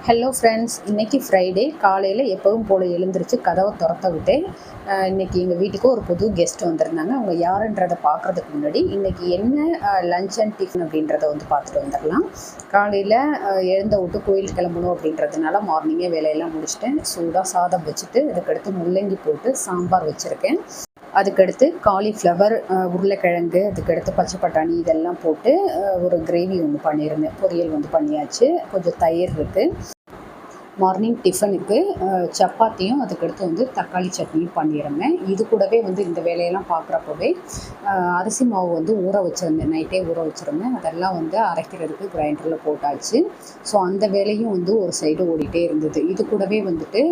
Hello friends இன்றைக்கி Friday காலையில் எப்பவும் போல் எழுந்திரிச்சு கதவை துரத்த விட்டேன். இன்றைக்கி எங்கள் வீட்டுக்கு ஒரு புது கெஸ்ட் வந்திருந்தாங்க. அவங்க யாருன்றதை பார்க்குறதுக்கு முன்னாடி இன்றைக்கி என்ன லஞ்ச் அண்ட் டிஃபன் அப்படின்றத வந்து பார்த்துட்டு வந்துடலாம். காலையில் எழுந்த விட்டு கோயில் கிளம்பணும் அப்படின்றதுனால மார்னிங்கே வேலையெல்லாம் முடிச்சிட்டேன். சூடாக சாதம் வச்சுட்டு அதுக்கடுத்து முள்ளங்கி போட்டு சாம்பார் வச்சுருக்கேன். அதுக்கடுத்து காலிஃப்ளவர் உருளைக்கிழங்கு அதுக்கடுத்து பச்சை பட்டாணி இதெல்லாம் போட்டு ஒரு கிரேவி ஒன்று பண்ணியிருந்தேன் பொரியல் வந்து பண்ணியாச்சு. கொஞ்சம் தயிர் இருக்குது மார்னிங் டிஃபனுக்கு சப்பாத்தியும் அதுக்கடுத்து வந்து தக்காளி சட்னியும் பண்ணிடுங்க இது கூடவே வந்து இந்த வேலையெல்லாம் பார்க்குறப்பவே அரிசி மாவு வந்து ஊற வச்சுருந்தேன். நைட்டே ஊற வச்சுருந்தேன். அதெல்லாம் வந்து அரைக்கிறதுக்கு கிரைண்டரில் போட்டாச்சு. ஸோ அந்த வேலையும் வந்து ஒரு சைடு ஓடிட்டே இருந்தது. இது கூடவே வந்துட்டு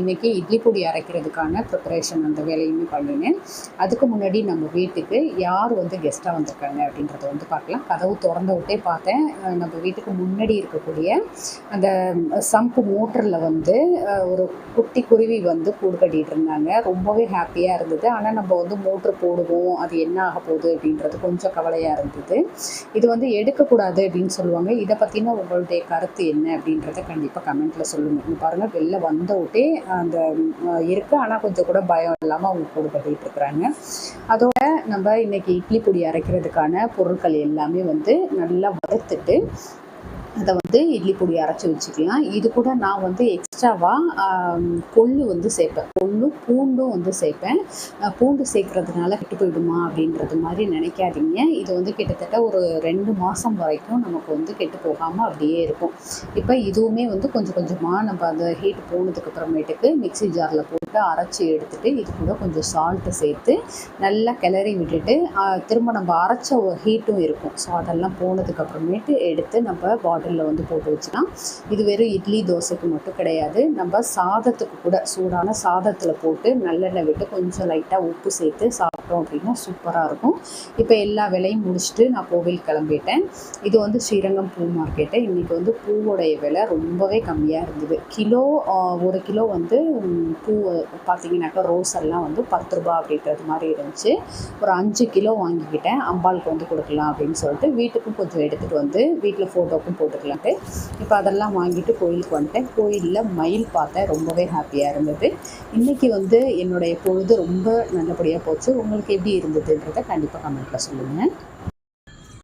இன்றைக்கி இன்னைக்கு இட்லி பொடி அரைக்கிறதுக்கான ப்ரிப்பரேஷன் அந்த வேலையுமே பண்ணினேன். அதுக்கு முன்னாடி நம்ம வீட்டுக்கு யார் வந்து கெஸ்ட்டாக வந்திருக்காங்க அப்படின்றத வந்து பார்க்கலாம். கதவு திறந்து விட்டே பார்த்தேன். நம்ம வீட்டுக்கு முன்னாடி இருக்கக்கூடிய அந்த சம்பு மூ மோட்டரில் வந்து ஒரு குட்டி குருவி வந்து கூடு கட்டிகிட்டு இருந்தாங்க. ரொம்பவே ஹாப்பியாக இருந்தது. ஆனால் நம்ம வந்து மோட்ரு போடுவோம். அது என்ன ஆக போகுது அப்படின்றது கொஞ்சம் கவலையாக இருந்தது. இது வந்து எடுக்கக்கூடாது அப்படின்னு சொல்லுவாங்க. இதை பற்றின உங்களுடைய கருத்து என்ன அப்படின்றத கண்டிப்பாக கமெண்ட்டில் சொல்லுங்கள் பாருங்கள் வெளில வந்த விட்டே அந்த இருக்குது இருக்கு. ஆனால் கொஞ்சம் கூட பயம் இல்லாமல் அவங்க கூடு கட்டிகிட்டு இருக்கிறாங்க. அதோட நம்ம இன்னைக்கு இட்லி பொடி அரைக்கிறதுக்கான பொருட்கள் எல்லாமே வந்து நல்லா வறுத்துட்டு அதை வந்து இட்லி பொடி அரைச்சி வச்சுக்கலாம். இது கூட நான் வந்து எக்ஸ்ட்ராவாக கொள்ளு வந்து சேர்ப்பேன். கொள்ளும் பூண்டும் வந்து சேர்ப்பேன். பூண்டு சேர்க்கறதுனால கெட்டு போயிடுமா அப்படின்றது மாதிரி நினைக்காதீங்க. இது வந்து கிட்டத்தட்ட ஒரு ரெண்டு மாதம் வரைக்கும் நமக்கு வந்து கெட்டு போகாமல் அப்படியே இருக்கும். இப்போ இதுவுமே வந்து கொஞ்சம் கொஞ்சமாக நம்ம அந்த ஹீட் போனதுக்கு அப்புறமேட்டுக்கு மிக்ஸி ஜாரில் போட்டு அரைச்சி எடுத்துட்டு இது கூட கொஞ்சம் சால்ட்டு சேர்த்து நல்லா கிளறி விட்டுட்டு திரும்ப நம்ம அரைச்ச ஒரு ஹீட்டும் இருக்கும். ஸோ அதெல்லாம் போனதுக்கு அப்புறமேட்டு எடுத்து நம்ம பாட்டில் பாட்டிலில் வந்து போட்டு வச்சுக்கலாம் இது வெறும் இட்லி தோசைக்கு மட்டும் கிடையாது. நம்ம சாதத்துக்கு கூட சூடான சாதத்தில் போட்டு நல்லெண்ணெய் விட்டு கொஞ்சம் லைட்டாக உப்பு சேர்த்து சாப்பிட்டோம் அப்படின்னா சூப்பராக இருக்கும். இப்போ எல்லா விலையும் முடிச்சுட்டு நான் கோவில் கிளம்பிட்டேன். இது வந்து ஸ்ரீரங்கம் பூ மார்க்கெட்டு இன்றைக்கி வந்து பூவோடைய விலை ரொம்பவே கம்மியாக இருந்தது. கிலோ ஒரு கிலோ வந்து பூ பார்த்தீங்கன்னாக்கா ரோஸ் எல்லாம் வந்து பத்து ரூபா அப்படின்றது மாதிரி இருந்துச்சு. ஒரு அஞ்சு கிலோ வாங்கிக்கிட்டேன். அம்பாளுக்கு வந்து கொடுக்கலாம் அப்படின்னு சொல்லிட்டு வீட்டுக்கும் கொஞ்சம் எடுத்துகிட்டு வந்து வீட்டில் ஃபோட்டோக்கும் போட்டு போட்டுக்கலான்ட்டு. இப்போ அதெல்லாம் வாங்கிட்டு கோயிலுக்கு வந்துட்டேன். கோயிலில் மயில் பார்த்தேன். ரொம்பவே ஹாப்பியாக இருந்தது. இன்றைக்கி வந்து என்னுடைய பொழுது ரொம்ப நல்லபடியாக போச்சு. உங்களுக்கு எப்படி இருந்ததுன்றதை கண்டிப்பாக கமெண்ட்டில் சொல்லுங்கள்